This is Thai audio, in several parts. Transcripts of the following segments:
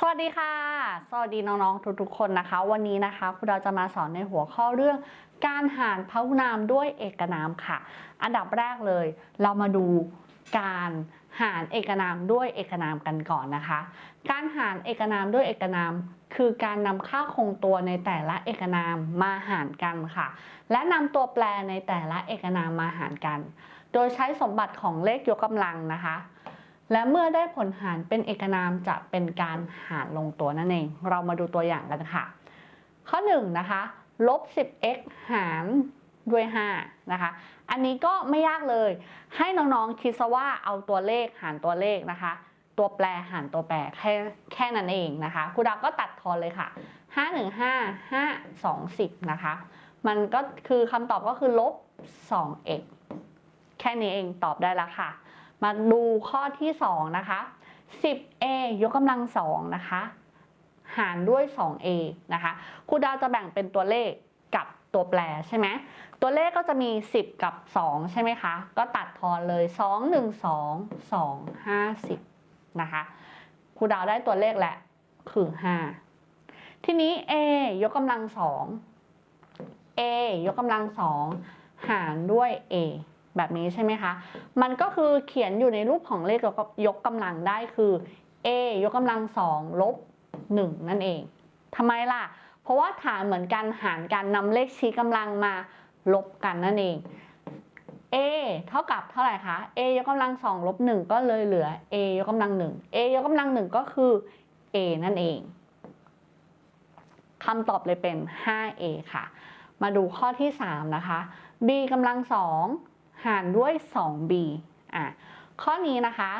สวัสดีค่ะ สวัสดีน้องๆ ทุกๆ คนนะคะ วันนี้นะคะครูดาวจะมาสอนในหัวข้อเรื่อง การหารพหุนามด้วยเอกนามค่ะ อันดับแรกเลย เรามาดูการหารเอกนามด้วยเอกนามกันก่อนนะคะ การหารเอกนามด้วยเอกนาม คือการนำค่าคงตัวในแต่ละเอกนามมาหารกันค่ะ และนำตัวแปรในแต่ละเอกนามมาหารกัน โดยใช้สมบัติของเลขยกกำลังนะคะ และเมื่อได้ผลหารเป็นเอกนามจะเป็นการหารลงตัวนั่นเอง เรามาดูตัวอย่างกันค่ะ ข้อ1นะคะลบ 10x หารด้วย 5 นะคะ อันนี้ก็ไม่ยากเลย ให้น้องๆคิดซะว่าเอาตัวเลขหารตัวเลขนะคะ ตัวแปรหารตัวแปรแค่แค่นั้นเองนะคะครูดาวก็ตัดทอนเลยค่ะ 5 1 5 5 2 10 นะคะ มันก็คือคำตอบก็คือลบ 2x แค่นี้เองตอบได้แล้วค่ะ มาดูข้อที่ 2 นะคะ 10a ยกกำลัง2นะคะ หารด้วย 2a นะคะครูดาวจะแบ่งเป็นตัวเลขกับตัวแปรใช่ไหมตัวเลขก็จะมี 10 กับ 2 ใช่ไหมคะ ก็ตัดทอนเลย 2 1 2 2 5 10นะคะครูดาวได้ตัวเลขแหละคือ 5 ทีนี้ a ยกกำลัง 2 a ยกกำลัง 2 หารด้วย a แบบนี้ใช่ไหมคะ มันก็คือเขียนอยู่ในรูปของเลขยกกำลังได้คือ a ยกกำลังสองลบ1นั่นเองทำไมล่ะ เพราะว่าฐานเหมือนกันหารกันนำเลขชี้กำลังมาลบกันนั่นเอง a เท่ากับเท่าไหร่คะ a ยกกำลังสองลบ1ก็เลยเหลือ a ยกกำลัง1 a ยกกำลัง1ก็คือ a นั่นเองคำตอบเลยเป็น 5a ค่ะ มาดูข้อที่ 3 นะคะ b กำลังสอง หารด้วย 2b อะข้อนี้นะคะ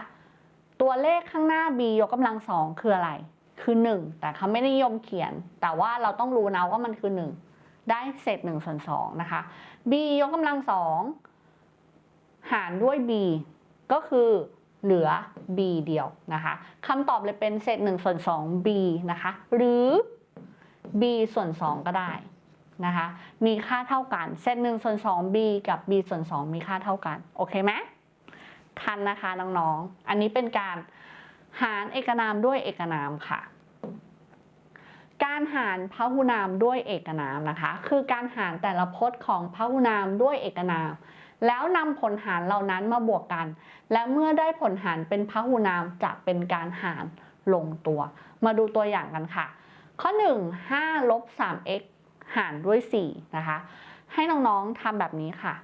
ตัวเลขข้างหน้า b ยกกำลังสองคืออะไร คือ 1 แต่เขาไม่ได้นิยมเขียน แต่ว่าเราต้องรู้นะว่ามันคือ 1 ได้เศษ1ส่วน2นะคะ b ยกกำลังสองหารด้วย b ก็คือเหลือ b เดียวนะคะคำตอบเลยเป็นเศษ1ส่วน 2b นะคะ หรือ b ส่วน 2 ก็ได้ นะคะ มีค่าเท่ากัน เซตหนึ่งส่วนสอง b กับ b ส่วนสองมีค่าเท่ากัน โอเคไหมทันนะคะน้องๆ อันนี้เป็นการหารเอกนามด้วยเอกนามค่ะ การหารพหุนามด้วยเอกนามนะคะ คือการหารแต่ละพจน์ของพหุนามด้วยเอกนาม แล้วนำผลหารเหล่านั้นมาบวกกัน และเมื่อได้ผลหารเป็นพหุนามจะเป็นการหารลงตัว มาดูตัวอย่างกันค่ะ ข้อ 1 5ลบ 3x หารด้วย 4 นะคะ ให้น้องๆทำแบบนี้ค่ะ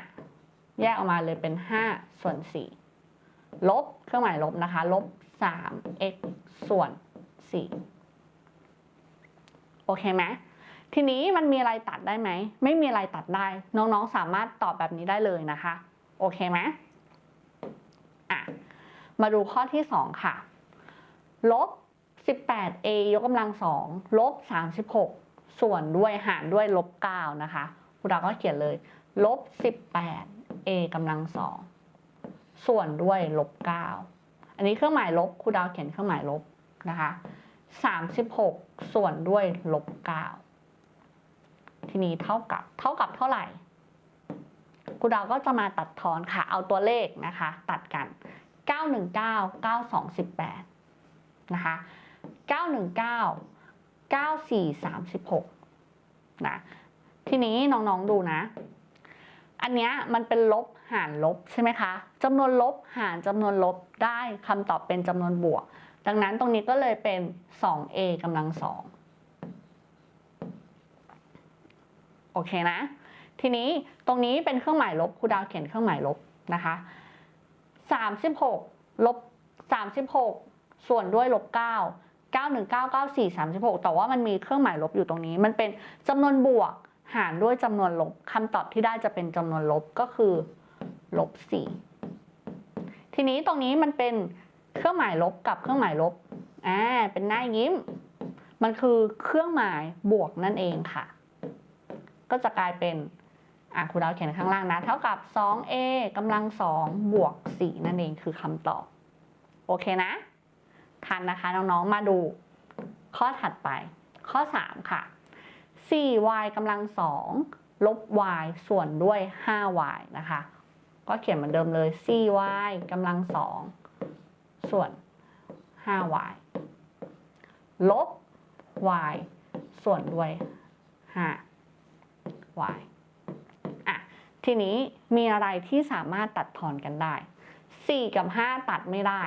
5 แยกออกมาเลยเป็น 5 ส่วน 4 ลบเครื่องหมายลบนะคะ ลบ 3x ส่วน 4 โอเคไหมทีนี้มันมีอะไรตัดได้ไหม ไม่มีอะไรตัดได้ น้องๆสามารถตอบแบบนี้ได้เลยนะคะ โอเคไหมอะ มาดูข้อที่ 2 ค่ะ ลบ 18a ยกกำลัง2ลบ 36 ส่วนด้วยหารด้วยลบ9นะคะครูดาวก็เขียนเลยลบ18 a กำลัง2ส่วนด้วยลบ9อันนี้เครื่องหมายลบครูดาวเขียนเครื่องหมายลบนะคะ36 ส่วนด้วยลบ9ทีนี้เท่ากับเท่ากับเท่าไหร่ครูดาวก็จะมาตัดทอนค่ะ เอาตัวเลขนะคะ ตัดกัน 919 9218 นะคะ 919 9436นะทีนี้น้องๆดูนะ อันเนี้ยมันเป็นลบหารลบใช่ไหมคะจำนวนลบหารจำนวนลบได้คำตอบเป็นจำนวนบวก ดังนั้นตรงนี้ก็เลยเป็น 2a กำลังสองโอเคนะ ทีนี้ตรงนี้เป็นเครื่องหมายลบครูดาวเขียนเครื่องหมายลบนะคะ36ลบ36 ส่วนด้วยลบ9 9199436 แต่ว่ามันมีเครื่องหมายลบอยู่ตรงนี้ มันเป็นจำนวนบวกหารด้วยจำนวนลบคำตอบที่ได้จะเป็นจำนวนลบก็คือลบ4ทีนี้ตรงนี้มันเป็นเครื่องหมายลบกับเครื่องหมายลบ อ่า เป็นหน้ายิ้ม มันคือเครื่องหมายบวกนั่นเองค่ะ ก็จะกลายเป็น อะครูดาวเขียนข้างล่างนะ เท่ากับ 2a กำลัง 2 บวก 4 นั่นเองคือคำตอบ โอเคนะ ทันนะคะน้องๆมาดูข้อถัดไป ข้อ 3 ค่ะ 4y กำลัง2ลบ y ส่วนด้วย 5y นะคะ ก็เขียนเหมือนเดิมเลย 4y กำลัง2ส่วน 5y ลบ y ส่วนด้วย 5 y อะ ทีนี้มีอะไรที่สามารถตัดทอนกันได้ 4 กับ 5 ตัดไม่ได้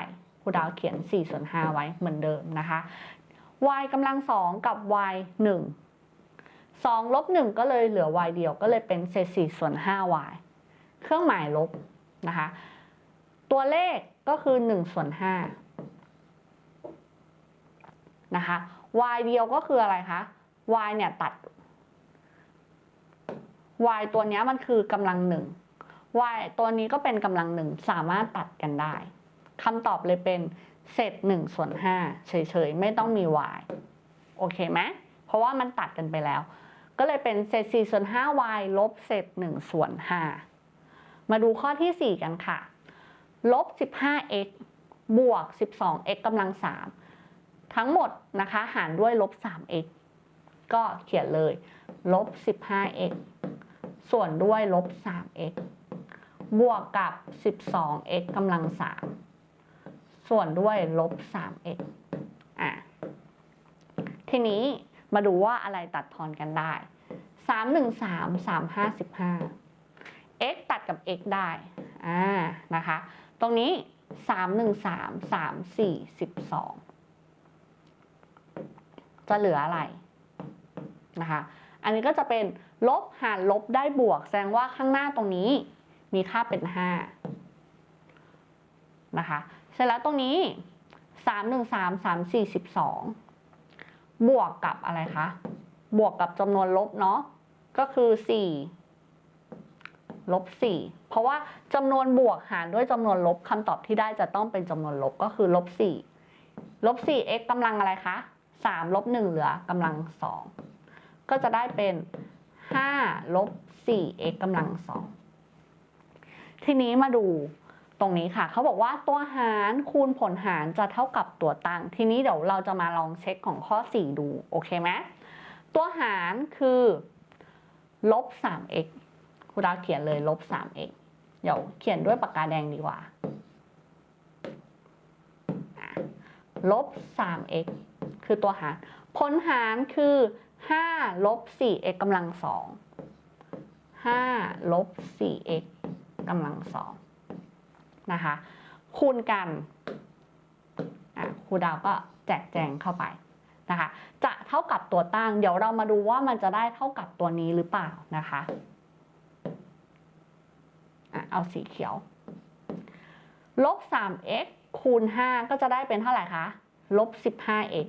ครูดาวเขียน4ส่วน5ไว้เหมือนเดิมนะคะ y กำลัง2กับ y 1 2ลบ1ก็เลยเหลือ y เดียวก็เลยเป็นเศษ4ส่วน 5y เครื่องหมายลบนะคะ ตัวเลขก็คือ1ส่วน5นะคะ y เดียวก็คืออะไรคะ y เนี่ยตัด y ตัวเนี้ยมันคือกำลังหนึ่ง y ตัวนี้ก็เป็นกำลังหนึ่งสามารถตัดกันได้ คำตอบเลยเป็นเศษ1ส่วน5เฉยๆ ไม่ต้องมี y โอเคไหมเพราะว่ามันตัดกันไปแล้ว ก็เลยเป็นเศษ4ส่วน 5y ลบเศษ1ส่วน5มาดูข้อที่ 4 กันค่ะลบ 15x บวก 12x กำลัง 3 ทั้งหมดนะคะ หารด้วยลบ 3x ก็เขียนเลย ลบ 15x ส่วนด้วยลบ 3x บวกกับ 12x กำลัง 3 ส่วนด้วยลบ 3x อะทีนี้มาดูว่าอะไรตัดทอนกันได้ 3 1 3 3 5 15 x ตัดกับ x ได้ อ่า นะคะ ตรงนี้ 3 1 3 3 4 12 จะเหลืออะไร นะคะ อันนี้ก็จะเป็นลบหารลบได้บวก แสดงว่าข้างหน้าตรงนี้มีค่าเป็น 5 นะคะ เสร็จแล้วตรงนี้ 3 1 3 3 4 12 บวกกับอะไรคะ บวกกับจำนวนลบเนาะ ก็คือ 4 ลบ 4 เพราะว่าจำนวนบวกหารด้วยจำนวนลบคำตอบที่ได้จะต้องเป็นจำนวนลบก็คือลบ 4 ลบ 4x กำลังอะไรคะ 3 ลบ 1 เหลือกำลัง 2 ก็จะได้เป็น 5 ลบ 4x กำลัง 2 ทีนี้มาดู ตรงนี้ค่ะ เขาบอกว่าตัวหารคูณผลหารจะเท่ากับตัวตั้ง ทีนี้เดี๋ยวเราจะมาลองเช็คของข้อ 4 ดู โอเคไหมตัวหารคือลบ 3x ครูดาวเขียนเลยลบ 3x เดี๋ยวเขียนด้วยปากกาแดงดีกว่าลบ 3x คือตัวหาร ผลหารคือ 5 ลบ 4x กำลัง 2 5 ลบ 4x กำลัง 2 นะคะคูณกันครูดาวก็แจกแจงเข้าไปนะคะจะเท่ากับตัวตั้ง เดี๋ยวเรามาดูว่ามันจะได้เท่ากับตัวนี้หรือเปล่านะคะอะเอาสีเขียว ลบ 3x คูณ 5 ก็จะได้เป็นเท่าไหร่คะ ลบ 15x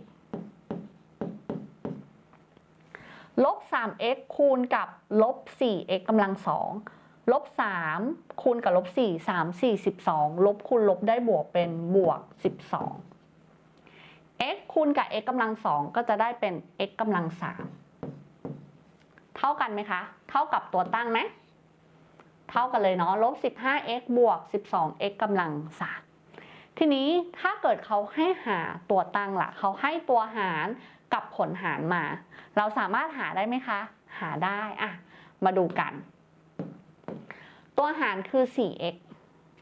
ลบ 3x คูณกับลบ 4x กำลัง2 ลบ3คูณกับลบ4 3 4 12ลบคูณลบได้บวกเป็นบวก12 x คูณกับ x กำลัง2ก็จะได้เป็น x กำลัง3เท่ากันไหมคะ เท่ากับตัวตั้งไหมเท่ากันเลยเนาะลบ 15x บวก 12x กำลัง3ทีนี้ถ้าเกิดเขาให้หาตัวตั้งล่ะ เขาให้ตัวหารกับผลหารมา เราสามารถหาได้ไหมคะ หาได้อะมาดูกัน ตัวหารคือ 4x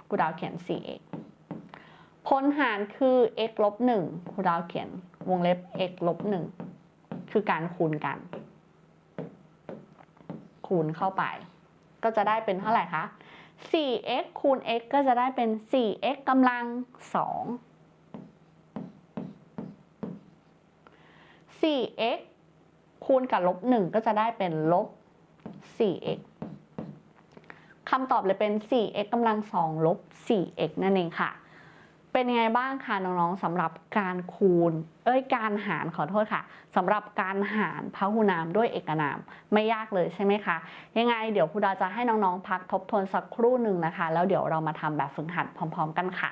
กูดาวเขียน 4x ผลหารคือ x ลบ1กูดาวเขียนวงเล็บ x ลบ1คือการคูณกัน คูณเข้าไป ก็จะได้เป็นเท่าไหร่คะ 4x คูณ x ก็จะได้เป็น 4x กำลัง 2 4x คูณกับลบ1ก็จะได้เป็นลบ 4x คำตอบเลยเป็น 4x กำลัง 2 ลบ 4x นั่นเองค่ะ เป็นยังไงบ้างคะน้องๆสำหรับการคูณ เอ้ยการหารขอโทษค่ะสำหรับการหารพหุนามด้วยเอกนามไม่ยากเลยใช่ไหมคะ ยังไงเดี๋ยวครูดาจะให้น้องๆพักทบทวนสักครู่หนึ่งนะคะ แล้วเดี๋ยวเรามาทำแบบฝึกหัดพร้อม ๆ กันค่ะ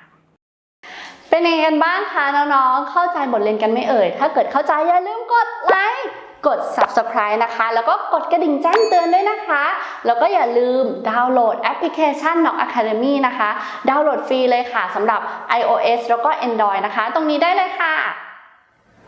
เป็นยังไงกันบ้างคะน้องๆ เข้าใจบทเรียนกันไม่เอ่ย ถ้าเกิดเข้าใจอย่าลืมกดไลค์ กด subscribe นะคะ แล้วก็กดกระดิ่งแจ้งเตือนด้วยนะคะ แล้วก็อย่าลืมดาวน์โหลดแอปพลิเคชัน Knock Academy นะคะ ดาวน์โหลดฟรีเลยค่ะสำหรับ iOS แล้วก็ Android นะคะ ตรงนี้ได้เลยค่ะ